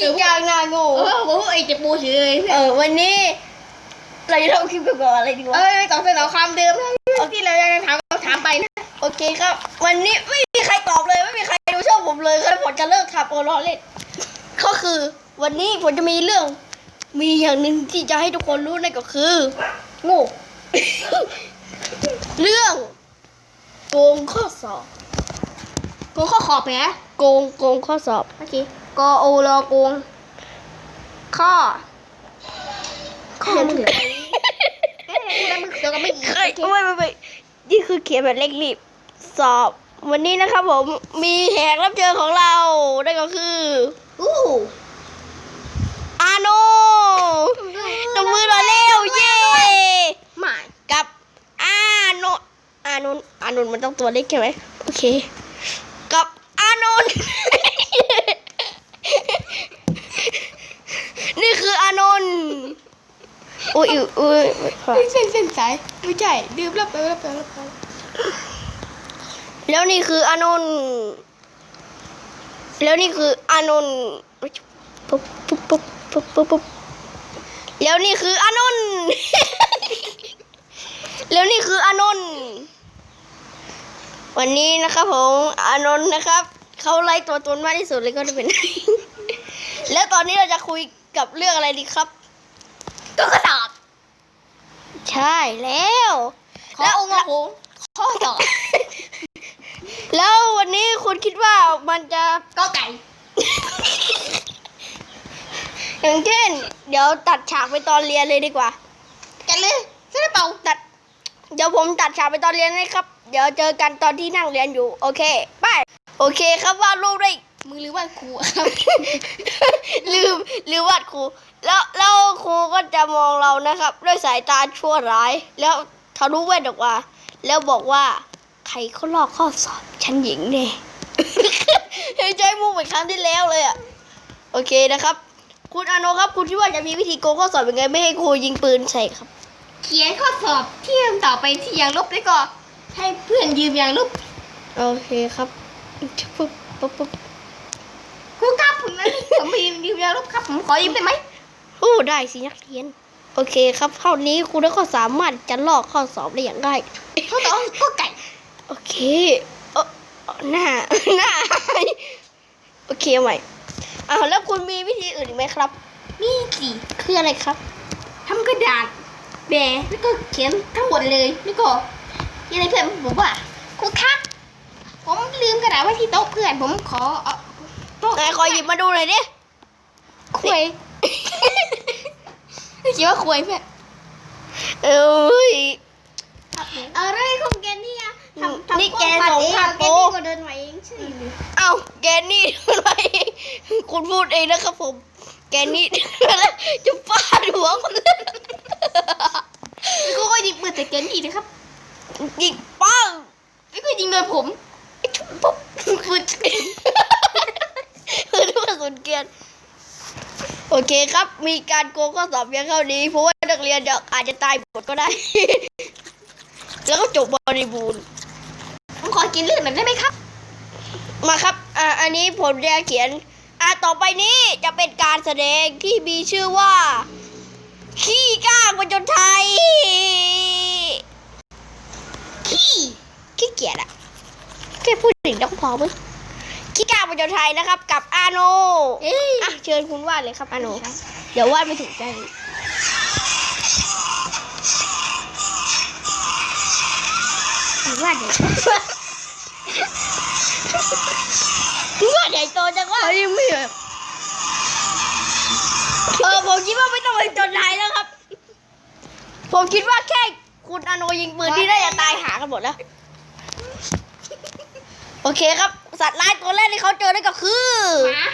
กินกลางนาโง่เออผมไอ้จะปูเฉยเออวันนี้เราจะทำคลิปเกี่ยวกับอะไรดีเอวะอตอบสนองความเดิมนะที่เราจะถามถามไปนะ โอเคครับ วันนี้ไม่มีใครตอบเลยไม่มีใครดูช่องผมเลยครับผมจะเลิกทำโอล้อเล่นก็คือวันนี้ผมจะมีเรื่อง มีอย่างหนึ่งที่จะให้ทุกคนรู้นั่นก็คือโง่เรื่องโกงข้อสอบกูข้อขอบแผลโกงโกงข้อสอบโอเค กโอรอกูงข้อข้อมึงเหลือแล้วมึงเดี๋ยวก็ไม่อีกเคยไม่ไม่ไม่นี่คือเขียนแบบเล็กรีบสอบ วันนี้นะครับผมมีแขกรับเชิญของเรานั่นก็คืออู้อาโนตบมือหน่อยเร็วเย้หมายกับอาโนอานนท์อานนท์มันต้องตัวเล็กใช่ไหมโอเค กับอานนท์นี่คืออานนท์ อุ้ยอุ้ยอุ้ยขอเส้นเส้นสายไม่ใช่ดื่มแล้วไปแล้วไปแล้วไปแล้วนี่คืออานนท์แล้วนี่คืออานนท์ปุ๊บปุ๊บปุ๊บปุ๊บปุ๊บปุ๊บแล้วนี่คืออานนท์แล้วนี่คืออานนท์วันนี้นะครับผมอานนท์นะครับเขาไล่ตัวตนมากที่สุดเลยก็จะเป็น แล้วตอนนี้เราจะคุยกับเรื่องอะไรดีครับก็กระสอบ ใช่แล้วข้อองค์ละโงข้อสอบแล้ววันนี้คุณคิดว่ามันจะก็ไก่ อย่างเช่น เดี๋ยวตัดฉากไปตอนเรียนเลยดีกว่ากันเลยใช่เปล่าตัด เดี๋ยวผมตัดฉากไปตอนเรียนนะครับ เดี๋ยวเจอกันตอนที่นั่งเรียนอยู่ โอเค ไป โอเคครับวาดรูปได้ มือหรือว่าครูครับ ลืมลืมวาดครู แล้วแล้วครูก็จะมองเรานะครับ ด้วยสายตาชั่วร้าย แล้วทะลุแว่นออกมาแล้วบอกว่า ใครเขาลอกข้อสอบฉันหญิงเนี่ยใจมุกเหมือนครั้งที่แล้วเลยอะโอเคนะครับ คุณอาโนครับ คุณคิดว่าจะมีวิธีโกงข้อสอบยังไงไม่ให้ครูยิงปืนใส่ครับ เขียนข้อสอบเทียมต่อไปที่ยางลบแล้วก็ให้เพื่อนยืมยางลบโอเคครับปุ๊บปุ๊บปุ๊บ ครูครับผมนั้นผมมียืมยางลบครับ ผมขอยืมได้ไหมโอ้ได้สินักเรียน โอเคครับเท่านี้ครูได้ก็สามารถจะลอกข้อสอบได้อย่างง่ายข้อสอบก็ไก่ โอเคเออเอ่อหน้าหน้าโอเคเอาใหม่อ้าวแล้วคุณมีวิธีอื่นอีกไหมครับนี่สี่คืออะไรครับทำกระดาษแบะแล้วก็เขียนทั้งหมดเลยแล้วก็ยังไงเพื่อนผมว่าครูครับผมลืมกระดาษไว้ที่โต๊ะเพื่อนผมขอ เอาโต๊ะไหนขอหยิบมาดูหน่อยดิคุยคิดว่าคุยเพื่อนเอ้ยอะไรของแกเนี่ยทำทำนี่แกส่งภาพโป๊แกนี่ก็เดินไหวเองใช่ไหมเอ้าแกนี่อะไรคุณพูดเองนะครับผม แกนี่จะฟาดหัวคนเล่นแล้วก็ยิงปืนแต่แกนี่นะครับยิงปังแล้วก็ยิงโดนผมปุ๊บปืนคือทุกกระ สุนเกียนโอเคครับ มีการโกงข้อสอบเพียงเท่านี้ เพราะว่านักเรียนจะอาจจะตายหมดก็ได้ แล้วก็จบบริบูรณ์ผมขอกินเลือดหน่อยได้ไหมครับ มาครับ อ่า อันนี้ผมจะเขียน อ่า ต่อไปนี้จะเป็นการแสดงที่มีชื่อว่า ขี้ก้างประจนไทย ขี้ขี้เกียจอะแค่พูดถึงต้องพอมั้ง ขี้ก้างประจนไทยนะครับ กับอาโนเอ้ยอะเชิญคุณวาดเลยครับอาโนเดี๋ยววาดไม่ถูกใจว่าเด็กวาดใหญ่โตจังวะยังไม่แบบเออผมคิดว่าไม่ต้องเป็นจนไทยแล้วครับ ผมคิดว่าแค่คุณอาโนยิงปืนที่ได้จะตายหากันหมดแล้ว โอเคครับ สัตว์ร้ายตัวแรกที่เขาเจอนั่นก็คือ หมา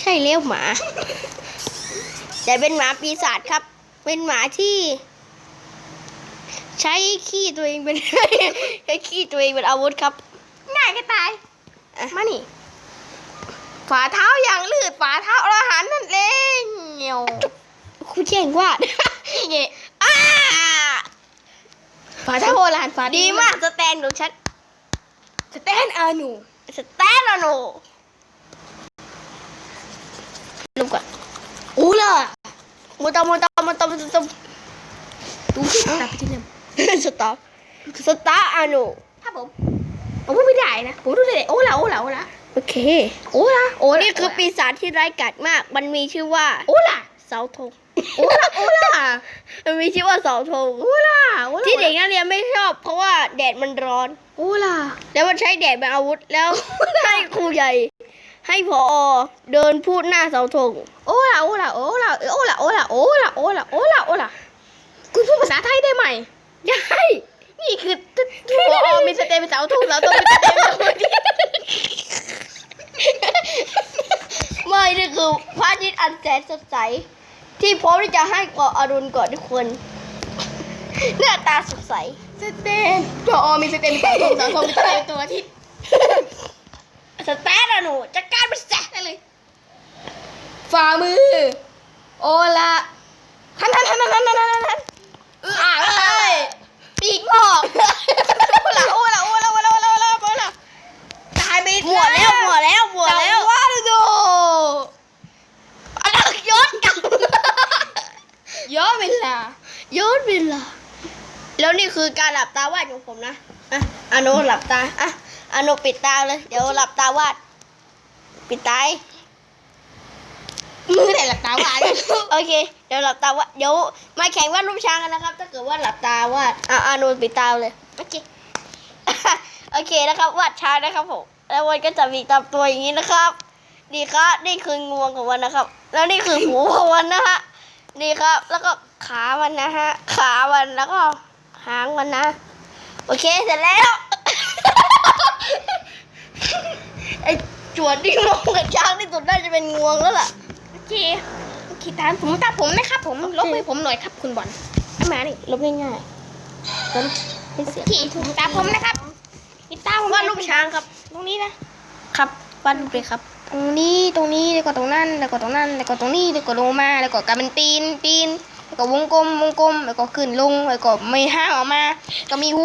ใช่เลี้ยวหมา แต่เป็นหมาปีศาจครับ เป็นหมาที่ ใช้ขี้ตัวเองเป็น ใช้ขี้ตัวเองเป็นอาวุธครับ ง่ายก็ตาย อะ มานี่ฝ่าเท้าอย่างลืดฝ่าเท้าอรหันต์นั่นเองเหี่ยวคุณแจ้งวาด นี่ไงอ้าฝ่าเท้าอรหันต์ฝ่าดีมากสแตนของฉัน สแตนอาหนู สแตนอะโนล่ะมุตามุตามุตามุตาดูที่ตาไปที่นั่นสตาร์สตาร์อานุครับผมผมว่าไม่ได้นะผมดูเลยโอ้ละโอ้ละโอ้ละโอเค โอ้ละโอ้ละนี่คือปีศาจที่ร้ายกาจมาก มันมีชื่อว่า โอ้ละเสาธงโอ้ละโอ้ละมันมีชื่อว่าเสาธงโอ้ละโอ้ละที่เด็กนักเรียนไม่ชอบ เพราะว่าแดดมันร้อนโอ้ละแล้วมันใช้แดดเป็นอาวุธแล้วให้ครูใหญ่ ให้พอเดินพูดหน้าเสาธงโอ้ละโอ้ละโอ้ละโอ้ละโอ้ละโอ้ละโอ้ละโอ้ละโอ้ละคุณพูดภาษาไทยได้ไหมได้นี่คือพอมีสเตปเป็นเสาทุ่งเสาตรงมีสเตปเป็นเสาทุ่งไม่นี่คือพระอาทิตย์อันแสนสดใส ที่พร้อมที่จะให้กาะอรุณกอดทุกคน หน้าตาสดใส สเตนพอมีสเตนมีตัวตมสองคมมีตัวตัวที่สเตนอะหนูจัดการไปแซกได้เลย ฝ่ามือ โอละหันหันหันหันหันหันหันอ่า นุหลับตาอะอนุปิดตาเลย เดี๋ยวหลับตาวาด ปิดตาให้มือไหนหลับตาวาเนี่ยโอเค เดี๋ยวหลับตาวาด เดี๋ยวมาแข่งวาดรูปช้างกันนะครับ ถ้าเกิดว่าหลับตาวาด อะอนุปิดตาเลย โอเค โอเคนะครับ วาดช้างนะครับผม แล้วมันก็จะมีตามตัวอย่างนี้นะครับนี่ครับ นี่คืองวงของมันนะครับ แล้วนี่คือหูของมันนะฮะ นี่ครับ แล้วก็ขามันนะฮะ ขามันแล้วก็หางมันนะ โอเค เสร็จแล้ว ไอจวนที่มองกับช้างที่สุดน่าจะเป็นงวงแล้วล่ะโอเคโอเคตามผมตามผมนะครับผมลบให้ผมหน่อยครับคุณบอลเอามาดิลบง่ายๆต้นให้เสียโอเคถูกตามผมนะครับนี่ตามผมวาดรูปช้างครับ ตรงนี้นะครับวาดรูปเลยครับ ตรงนี้ตรงนี้แล้วก็ตรงนั้นแล้วก็ตรงนั้นแล้วก็ตรงนี้แล้วก็ลงมาแล้วก็กลายเป็นตีนตีนแล้วก็วงกลมวงกลมแล้วก็ขึ้นลงแล้วก็ไม่ห้างออกมา ก็มีหู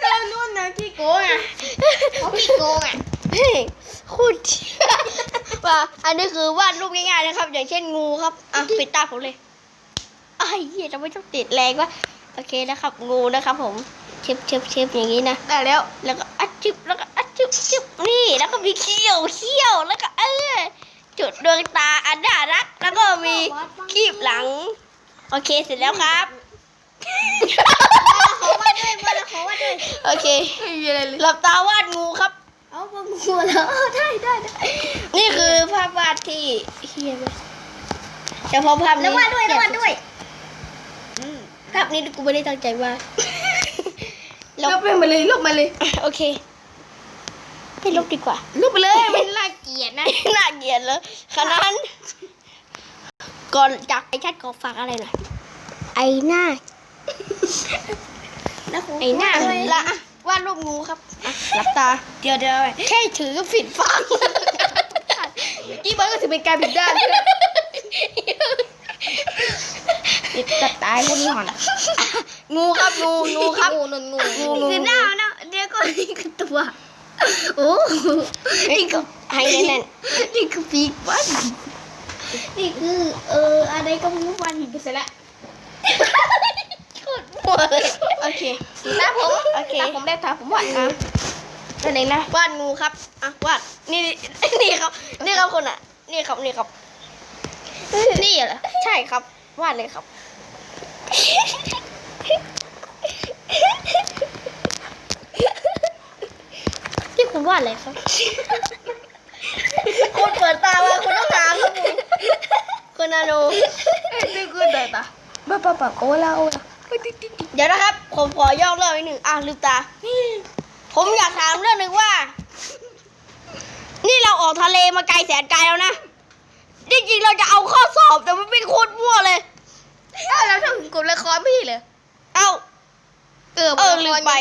เรานู่นนะขี้โกงอะเขาขี้โกงอะ เฮ้ยคุณว่า อันนี้คือวาดรูปง่ายๆนะครับ อย่างเช่นงูครับ อะปิดตาผมเลยไอ้ายเหี้ยจะไม่ต้องติดแรงวะโอเคนะครับ งูนะครับ ผมเชิบเชิบเชิบอย่างนี้นะได้แล้ว แล้วก็อัดจิบแล้วก็อัดจิบจิบนี่ แล้วก็มีเขี้ยวเขี้ยวแล้วก็เออจุดดวงตาอันน่ารัก แล้วก็มีคีบหลัง โอเคเสร็จแล้วครับขอวาดด้วยมาขอวาดด้วยโอเคไม่มีอะไรเลยหลับตาวาดงูครับ เอาพวกงูแล้วได้ได้ได้นี่คือภาพวาดที่เฮียไหมแต่พอภาพนี้แล้ววาดด้วยแล้ววาดด้วยภาพนี้กูไม่ได้ตั้งใจวาดลบไปเลยลบมาเลยโอเคไม่ลบดีกว่าลบไปเลยมันน่าเกลียดนะน่าเกลียดเลยขนาดนั้นก่อนจากไอ้ชัดขอฝากอะไรหน่อยไอ้หน้าไอ้หน้าละอะ วาดรูปงูครับอะหลับตา เดี๋ยวเดี๋ยวแค่ถือก็ผิดฟังกี่บอลก็ถือเป็นการผิดด้านตัดตายพวกนี้หอน งูครับงูงูครับงูนนงูงูงูคือหน้าเนาะเดี๋ยวก็นี่คือตัว โอ้นี่ก็ให้แน่นนี่คือปีกวันนี่คือเอออะไรก็ไม่รู้วันเสร็จแล้วๆโคตรมั่วเลยโอ เคตาผมโอเคตาผมได้ตาผมวาดนะตัวไหนนะวาดงูครับอะวาดนี่นี่นี่ครับ นี่ครับคนอะ นี่ครับนี่ครับ นี่เหรอใช่ครับวาดเลยครับที่คุณวาดอะไรครับคุณเปิดตามาคุณต้องถามครับผมคุณนาโนนี่คือเดินตาบ้าบ้าบ้าโอลาโอลาเดี๋ยวนะครับ ผมขอย่อเรื่องนิดหนึ่งอะลืมตา ผมอยากถามเรื่องหนึ่งว่า นี่เราออกทะเลมาไกลแสนไกลแล้วนะจริงๆเราจะเอาข้อสอบแต่มันเป็นโคตรมั่วเลยแล้วถ้าคุณกดละครพี่เลยเอ้าเออเออลืมไป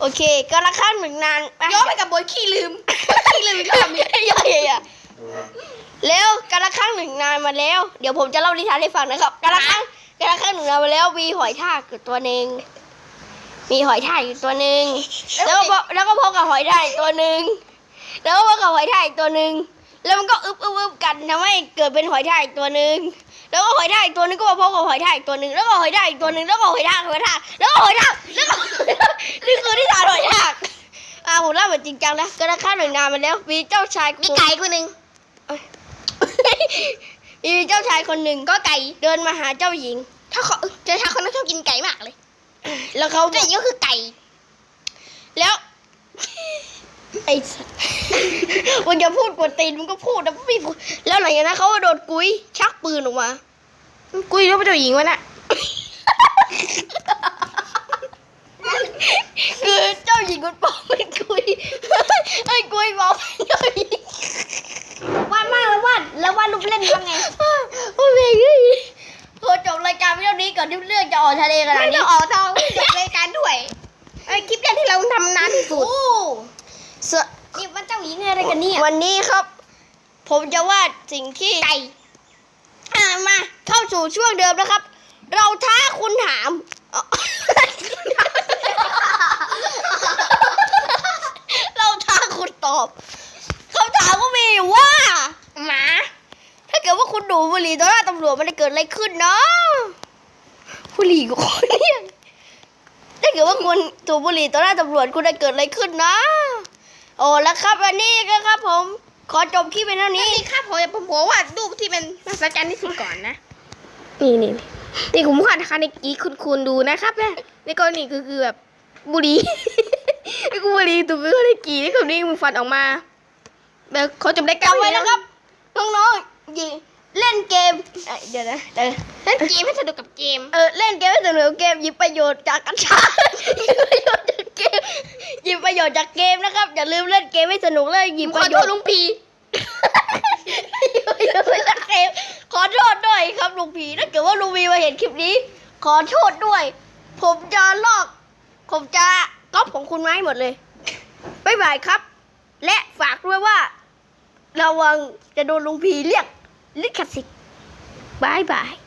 โอเค ก็ละครั้งหนึ่งนานไปย้อนไปกับบอยขี้ลืมขี้ลืมอีกรอบหนึงย่อยอะแล้วกันละครั้งหนึ่งนานมาแล้ว เดี๋ยวผมจะเล่านิทานให้ฟังนะครับกันละครั้ง กันละครั้งหนึ่งนานมาแล้วมีหอยทากอยู่ตัวหนึ่งมีหอยทากอยู่ตัวหนึ่งแล้วก็พบแล้วก็พบกับหอยทากอีกตัวหนึ่งแล้วก็พบกับหอยทากอีกตัวหนึ่งแล้วมันก็อึบอึบอึบกันทำให้เกิดเป็นหอยทากอีกตัวหนึ่งแล้วก็หอยทากอีกตัวหนึงก็มาพบกับหอยทากอีกตัวหนึ่งแล้วก็หอยทากอีกตัวหนึ่งแล้วก็หอยทากหอยทากแล้วก็หอยทากแล้วก็นี่คือที่ฐานหอยทากอ่าผมเล่าแบบจริงจังนะก็ได้ข้ามหน่วยงานมาแล้วมีเจ้าชายมีไก่คนหนึ่ง มีเจ้าชายคนหนึ่งก็ไก่เดินมาหาเจ้าหญิง ถ้าเขาเจ้าชายคนนั้นชอบกินไก่มากเลย แล้วเขาบเจ้าอกหญิงก็คือไก่ แล้ว ไอ้สัสมึงจะพูดกวนตีนมึงก็พูดนะไม่พูดแล้วหลังจากนั้นเขาก็โดนกุ้ยชักปืนออกมา กุยก็เป็นเจ้าหญิงวะน่ะคือเจ้าหญิงคนปอกเป็นกุ้ยไอ้กุ้ยบอกเป็นเจ้าหญิงวา ดมากแล้ววาดรูปเล่นยังไงโอ้ยเฮ้ยโอ้จบรายการเพียงเท่านี้ก่อนที่เรื่องจะออกทะเลขนาดไม่นี้ได้ออกทองจบรายการด้วยไอ้คลิปแรกที่เราทำนานที่สุดสวนี่มันเจ้าหญิงอะไรกันเนี่ยวันนี้ครับ ผมจะวาดสิ่งที่ไก่อ่ามาเข้าสู่ช่วงเดิมนะครับ เราท้าคุณถามอ๋อ เราท้าคุณตอบคำถามก็มีอยู่ว่า หมา ถ้าเกิดว่า คุณดูดบุหรี่ต่อหน้าตำรวจมันจะเกิดอะไรขึ้นเนาะบุหรี่กับคนเนี่ยถ้าเกิดว่าคุณสูบบุหรี่ต่อหน้าตำรวจคุณจะเกิดอะไรขึ้นนะ โอ้แล้วครับวันนี้ก็ครับ ผม ขอจบคลิปเป็นเท่านี้นี่ครับผมผมบอกว่ารูปที่เป็นมหัศจรรย์ที่สุดก่อนนะ นี่นี่นี่ผมขอนะคะในกี้คุณคุณดูนะครับเนี่ยในกรณีคือคือแบบบุหรี่นี่กูบุหรี่ตัวเป็นคนในกี้นี่คนนี้มึงฟันออกมาแบบเขาจำได้กันจำไว้นะครับน้องๆยิง เล่นเกมเอ้ยเดี๋ยวนะเดี๋ยวเล่นเกมให้สนุกกับเกม เออเล่นเกมให้สนุกเกมหยิบประโยชน์จากกัญชาหยิบประโยชน์จากเกมหยิบประโยชน์จากเกมนะครับอย่าลืมเล่นเกมให้สนุกเลยหยิบขปอระโยโทชษน์ลุงพีขอโทษด้วยครับลุงพีถ้าเกิดว่าลุงพีมาเห็นคลิปนี้ ขอโทษด้วย ผมจะลอก ผมจะก๊อปของคุณมาให้หมดเลยบ๊ายบายครับ และฝากด้วยว่า ระวังจะโดนลุงพีเรียก Lucas'ı. Bye bye.